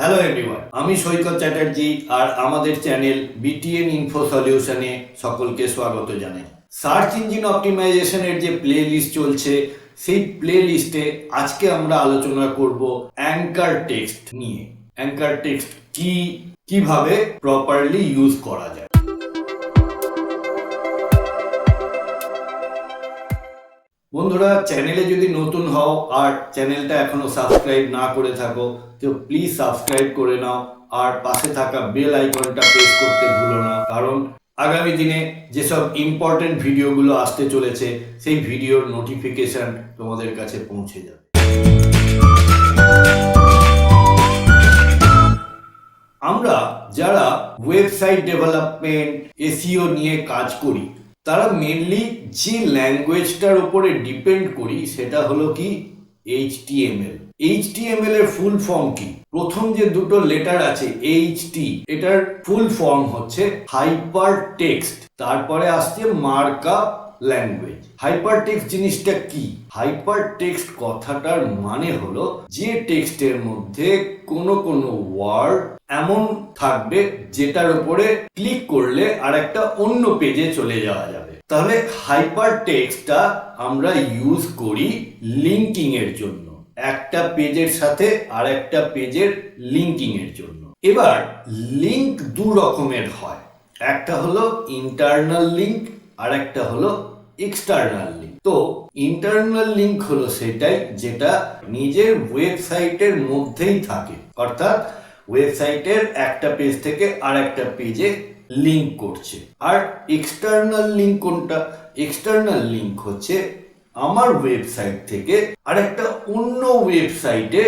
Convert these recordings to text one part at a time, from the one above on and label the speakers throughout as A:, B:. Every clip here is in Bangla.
A: হ্যালো এভরিওয়ান আমি সৈকত চ্যাটার্জি আর আমাদের চ্যানেল বিটিএন ইনফো সলিউশনে সকলকে স্বাগত জানাই। সার্চ ইঞ্জিন অপটিমাইজেশনের যে প্লে লিস্ট চলছে, সেই প্লে লিস্টে আজকে আমরা আলোচনা করব অ্যাঙ্কার টেক্সট নিয়ে। অ্যাঙ্কার টেক্সট কি, কীভাবে প্রপারলি ইউজ করা যায়? বন্ধুরা চ্যানেলে যদি নতুন হও আর চ্যানেলটা এখনও সাবস্ক্রাইব না করে থাকো, তো প্লিজ সাবস্ক্রাইব করে নাও আর পাশে থাকা বেল আইকনটা প্রেস করতে ভুলো না। কারণ আগামী দিনে যেসব ইম্পর্টেন্ট ভিডিওগুলো আসতে চলেছে, সেই ভিডিওর নোটিফিকেশন তোমাদের কাছে পৌঁছে যাবে। আমরা যারা ওয়েবসাইট ডেভেলপমেন্ট এসিও নিয়ে কাজ করি তারা মেনলি যে ল্যাঙ্গুয়েজটার উপরে ডিপেন্ড করি, সেটা হলো কি? এইচটিএমএল এইচটিএমএল এর ফুল ফর্ম কি? প্রথম যে দুটো লেটার আছে এইচটি এটার ফুল ফর্ম হচ্ছে হাইপার টেক্সট তারপরে আসছে মার্কআপ ল্যাঙ্গুয়েজ হাইপার টেক্সট জিনিসটা কি? হাইপার টেক্সট কথাটার মানে হলো যে টেক্সটের মধ্যে কোনো কোনো ওয়ার্ড এমন থাকবে যেটার উপরে ক্লিক করলে আর একটা অন্য পেজে চলে যাওয়া যাবে। তাহলে হাইপার টেক্সটটা আমরা ইউজ করি লিঙ্কিং এর জন্য। একটা পেজের সাথে আর একটা পেজের লিঙ্কিং এর জন্য। এবার লিঙ্ক দু রকমের হয়। একটা হলো ইন্টারনাল লিঙ্ক আর একটা হলো এক্সটার্নাল তো ইন্টারনাল লিঙ্ক হলো সেটাই যেটা নিজের ওয়েবসাইটের মধ্যেই থাকে। অর্থাৎ ওয়েবসাইটের একটা পেজ থেকে আর একটা পেজে লিঙ্ক করছে। আর এক্সটার্নাল লিঙ্ক কোনটা? এক্সটার্নাল লিঙ্ক হচ্ছে আমার ওয়েবসাইট থেকে আর একটা অন্য ওয়েবসাইটে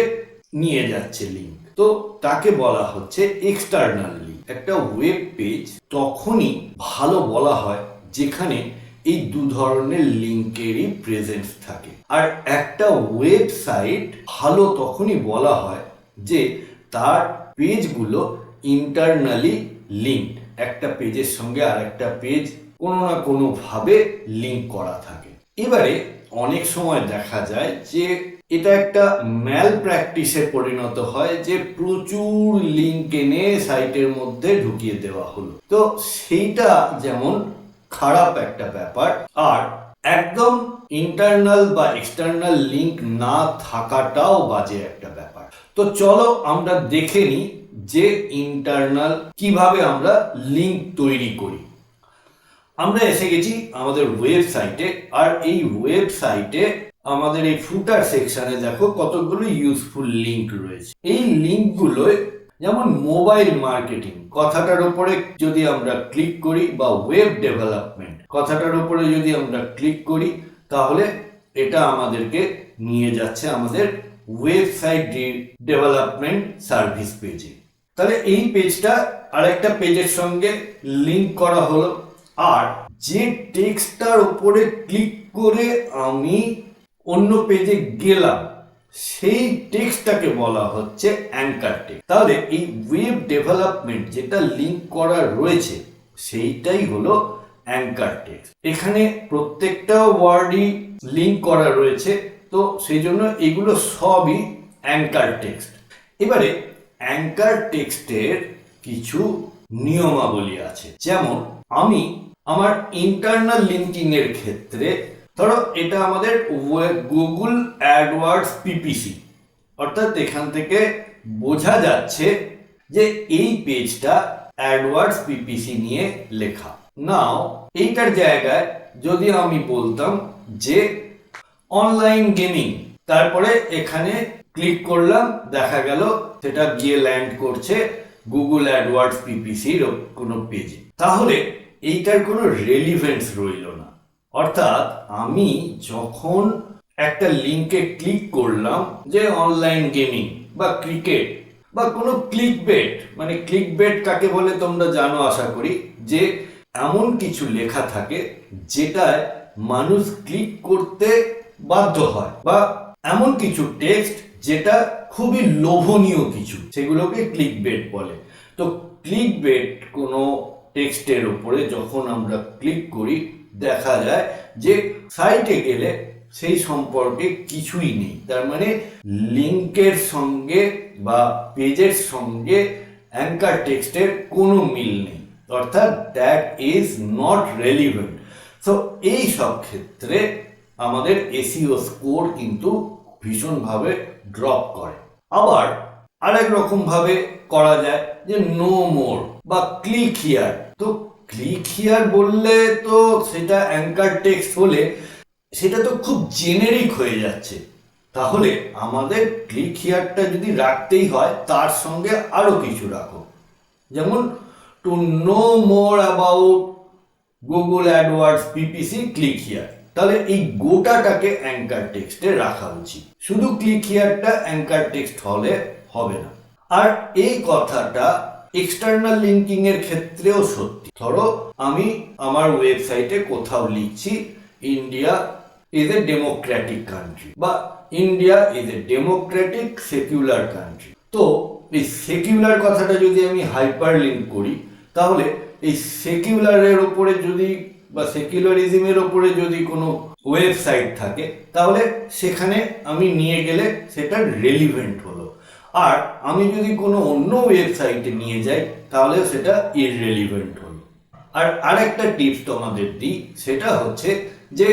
A: নিয়ে যাচ্ছে লিঙ্ক তো তাকে বলা হচ্ছে এক্সটার্নাল লিঙ্ক একটা ওয়েব পেজ তখনই ভালো বলা হয় যেখানে এই দু ধরনের লিঙ্কেরই প্রেজেন্স থাকে। আর একটা ওয়েবসাইট ভালো তখনই বলা হয় যে তার পেজগুলো ইন্টারনালি লিঙ্কড একটা পেজের সঙ্গে আর একটা পেজ কোনো না কোনোভাবে লিঙ্ক করা থাকে। এবারে অনেক সময় দেখা যায় যে এটা একটা ম্যাল প্র্যাকটিসে পরিণত হয় যে প্রচুর লিঙ্ক এনে সাইটের মধ্যে ঢুকিয়ে দেওয়া হলো। তো সেইটা যেমন খারাপ একটা ব্যাপার। আর একদম ইন্টারনাল বা এক্সটার্নাল লিঙ্ক না থাকাটাও বাজে একটা ব্যাপার। তো চলো আমরা দেখে নিই যে ইন্টারনাল কীভাবে আমরা লিঙ্ক তৈরি করি। আমরা এসে গেছি আমাদের ওয়েবসাইটে আর এই ওয়েবসাইটে আমাদের এই ফুটার সেকশনে দেখো কতগুলো ইউজফুল লিঙ্ক রয়েছে। এই লিঙ্কগুলোয় যেমন মোবাইল মার্কেটিং, কথাটার উপরে যদি আমরা ক্লিক করি বা ওয়েব ডেভেলপমেন্ট, কথাটার উপরে যদি আমরা ক্লিক করি, তাহলে এটা আমাদেরকে নিয়ে যাচ্ছে আমাদের ওয়েবসাইট ডেভেলপমেন্ট সার্ভিস পেজে। তাহলে এই পেজটা আরেকটা পেজের সঙ্গে লিংক করা হলো। আর যে টেক্সটটার উপরে ক্লিক করে আমি অন্য পেজে গেলাম সেই টেক্সটটাকে বলা হচ্ছে অ্যাঙ্কার টেক্সট তাহলে এই ওয়েব ডেভেলপমেন্ট যেটা লিঙ্ক করা রয়েছে, সেইটাই হলো অ্যাঙ্কার টেক্সট এখানে প্রত্যেকটা ওয়ার্ডই লিঙ্ক করা রয়েছে, তো সেই জন্য এগুলো সবই অ্যাঙ্কার টেক্সট এবারে অ্যাঙ্কার টেক্সটের কিছু নিয়মাবলী আছে। যেমন, আমি আমার ইন্টারনাল লিঙ্কিং এর ক্ষেত্রে ধরো, এটা আমাদের গুগল অ্যাডওয়ার্ডস পিপিসি অর্থাৎ এখান থেকে বোঝা যাচ্ছে যে এই পেজটা অ্যাডওয়ার্ডস পিপিসি নিয়ে লেখা। নাও এইটার জায়গায় যদি আমি বলতাম যে অনলাইন গেমিং তারপরে এখানে ক্লিক করলাম, দেখা গেল সেটা গিয়ে ল্যান্ড করছে গুগল অ্যাডওয়ার্ডস পিপিসির কোনো পেজে তাহলে এইটার কোনো রেলিভেন্স রইল না। অর্থাৎ আমি যখন একটা লিঙ্কে ক্লিক করলাম যে অনলাইন গেমিং বা ক্রিকেট বা কোনো ক্লিক বেট মানে ক্লিক বেট কাকে বলে তোমরা জানো আশা করি, যে এমন কিছু লেখা থাকে যেটায় মানুষ ক্লিক করতে বাধ্য হয় বা এমন কিছু টেক্সট যেটা খুবই লোভনীয় কিছু, সেগুলোকে ক্লিক বেট বলে। তো ক্লিক বেট কোনো টেক্সটের উপরে যখন আমরা ক্লিক করি দেখা যায় যে সাইটে গেলে সেই সম্পর্কে কিছুই নেই। তার মানে লিঙ্কের সঙ্গে বা পেজের সঙ্গে অ্যাঙ্কার টেক্সটের কোনো মিল নেই। অর্থাৎ that is not relevant so এই সব ক্ষেত্রে আমাদের এসিও স্কোর কিন্তু ভীষণভাবে ড্রপ করে। আবার আরেক রকম ভাবে করা যায় যে নো মোর বা ক্লিক হিয়ার তো ক্লিক হিয়ার বললে তো সেটা অ্যাঙ্কার টেক্সট হলে সেটা তো খুব জেনেরিক হয়ে যাচ্ছে। তাহলে আমাদের ক্লিক হিয়ারটা যদি রাখতেই হয়, তার সঙ্গে আরও কিছু রাখো। যেমন to know more about Google AdWords PPC click here তাহলে এই গোটাটাকে অ্যাঙ্কার টেক্সটে রাখা উচিত। শুধু ক্লিক হিয়ারটা অ্যাঙ্কার টেক্সট হলে হবে না। আর এই কথাটা এক্সটার্নাল লিঙ্কিং এর ক্ষেত্রেও সত্যি। ধরো, আমি আমার ওয়েবসাইটে কোথাও লিখছি India is a democratic country বা India is a democratic secular country তো, এই সেকুলার কথাটা যদি আমি হাইপার লিঙ্ক করি, তাহলে এই সেকুলারের ওপরে যদি বা সেকুলারিজমের ওপরে যদি কোনো ওয়েবসাইট থাকে, তাহলে সেখানে আমি নিয়ে গেলে সেটা রেলিভেন্ট হলো। আর আমি যদি কোনো অন্য ওয়েবসাইটে নিয়ে যাই, তাহলে সেটা ইররেলিভেন্ট হলো আর আরেকটা টিপস তোমাদের দিই, সেটা হচ্ছে যে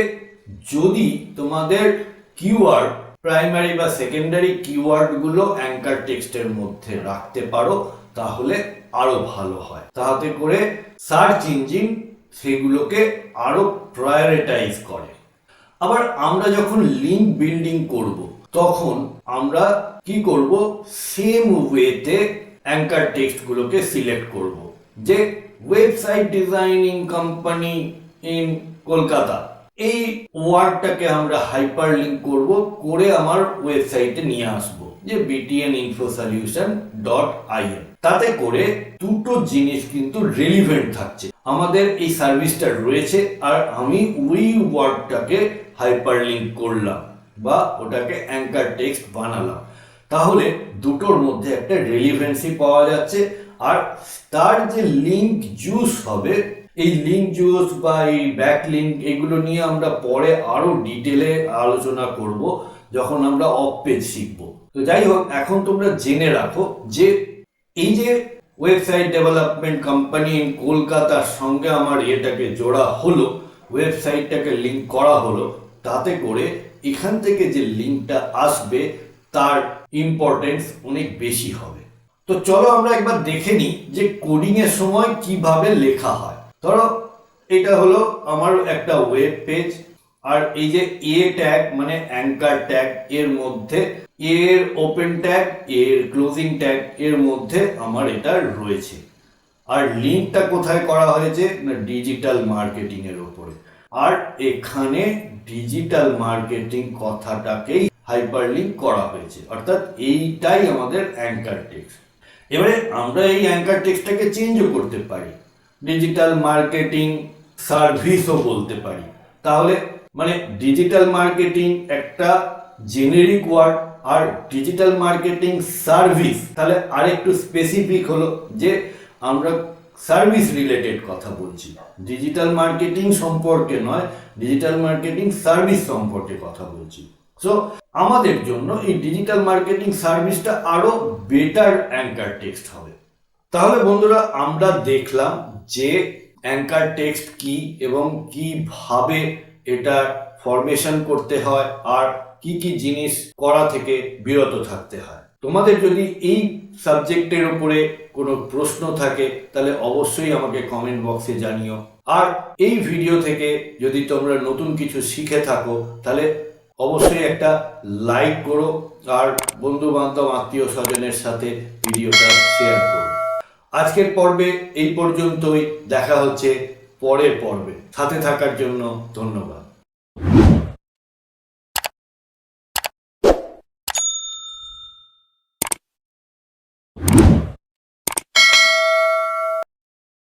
A: যদি তোমাদের কিওয়ার্ড প্রাইমারি বা সেকেন্ডারি কিওয়ার্ডগুলো অ্যাঙ্কার টেক্সটের মধ্যে রাখতে পারো, তাহলে আরও ভালো হয়। তাতে করে সার্চ ইঞ্জিন সেগুলোকে আরও প্রায়োরিটাইজ করে। আবার আমরা যখন লিঙ্ক বিল্ডিং করব, তখন আমরা কি করব? সেম ওয়েতে অ্যাঙ্কার টেক্সটগুলোকে সিলেক্ট করব। যে website designing company in Kolkata এই ওয়ার্ডটাকে আমরা হাইপার লিঙ্ক করব, করে আমার ওয়েবসাইটে নিয়ে আসব, যে BTN info solution dot IN তাতে করে দুটো জিনিস কিন্তু রেলিভেন্ট থাকছে। আমাদের এই সার্ভিসটা রয়েছে, আর আমি ওই ওয়ার্ডটাকে হাইপার লিঙ্ক করলাম, বা ওটাকে অ্যাঙ্কার টেক্সট বানালাম। তাহলে দুটোর মধ্যে একটা রেলিভেন্সি পাওয়া যাচ্ছে। আর তার যে লিঙ্ক জুস হবে, এই লিঙ্ক জুস বা এই ব্যাক লিঙ্ক এগুলো নিয়ে আমরা পরে আরও ডিটেলে আলোচনা করব, যখন আমরা অফ পেজ শিখব। তো যাই হোক, এখন তোমরা জেনে রাখো যে এই যে ওয়েবসাইট ডেভেলপমেন্ট কোম্পানি ইন কলকাতার সঙ্গে আমার এটাকে জোড়া হলো ওয়েবসাইটটাকে লিঙ্ক করা হলো, তাতে করে এখান থেকে যে লিঙ্কটা আসবে, তার ইম্পর্টেন্স অনেক বেশি হবে। তো চলো আমরা একবার দেখে নিই যে কোডিং এর সময় কীভাবে লেখা হয়। ধরো, এটা হলো আমার একটা ওয়েব পেজ আর এই যে এ ট্যাগ মানে অ্যাঙ্কার ট্যাগ এর মধ্যে, এর ওপেন ট্যাগ এর ক্লোজিং ট্যাগ এর মধ্যে আমার এটা রয়েছে। আর লিঙ্কটা কোথায় করা হয়েছে? না ডিজিটাল মার্কেটিং এর উপরে আর এখানে ডিজিটাল মার্কেটিং কথাটাকেই হাইপার লিঙ্ক করা হয়েছে। অর্থাৎ এইটাই আমাদের অ্যাঙ্কার টেক্সট এবারে আমরা এই অ্যাঙ্কার টেক্সটটাকে চেঞ্জও করতে পারি। ডিজিটাল মার্কেটিং সার্ভিসও বলতে পারি। তাহলে মানে ডিজিটাল মার্কেটিং একটা জেনেরিক ওয়ার্ড আর ডিজিটাল মার্কেটিং সার্ভিস তাহলে আরেকটু স্পেসিফিক হলো যে আমরা সার্ভিস রিলেটেড কথা বলছি। ডিজিটাল মার্কেটিং সম্পর্কে নয় ডিজিটাল মার্কেটিং সার্ভিস সম্পর্কে কথা বলছি। সো আমাদের জন্য এই ডিজিটাল মার্কেটিং সার্ভিসটা আরও বেটার অ্যাঙ্কার টেক্সট হবে। তাহলে বন্ধুরা, আমরা দেখলাম যে অ্যাঙ্কার টেক্সট কি এবং কীভাবে এটা ফরমেশন করতে হয় আর কি কি জিনিস করা থেকে বিরত থাকতে হয়। তোমাদের যদি এই সাবজেক্টের উপরে কোনো প্রশ্ন থাকে, তাহলে অবশ্যই আমাকে কমেন্ট বক্সে জানিও। আর এই ভিডিও থেকে যদি তোমরা নতুন কিছু শিখে থাকো, তাহলে অবশ্যই একটা লাইক করো আর বন্ধু বান্ধব আত্মীয় স্বজনের সাথে ভিডিওটা শেয়ার করো। আজকের পর্বে এই পর্যন্তই। দেখা হচ্ছে পরের পর্বে। সাথে থাকার জন্য ধন্যবাদ।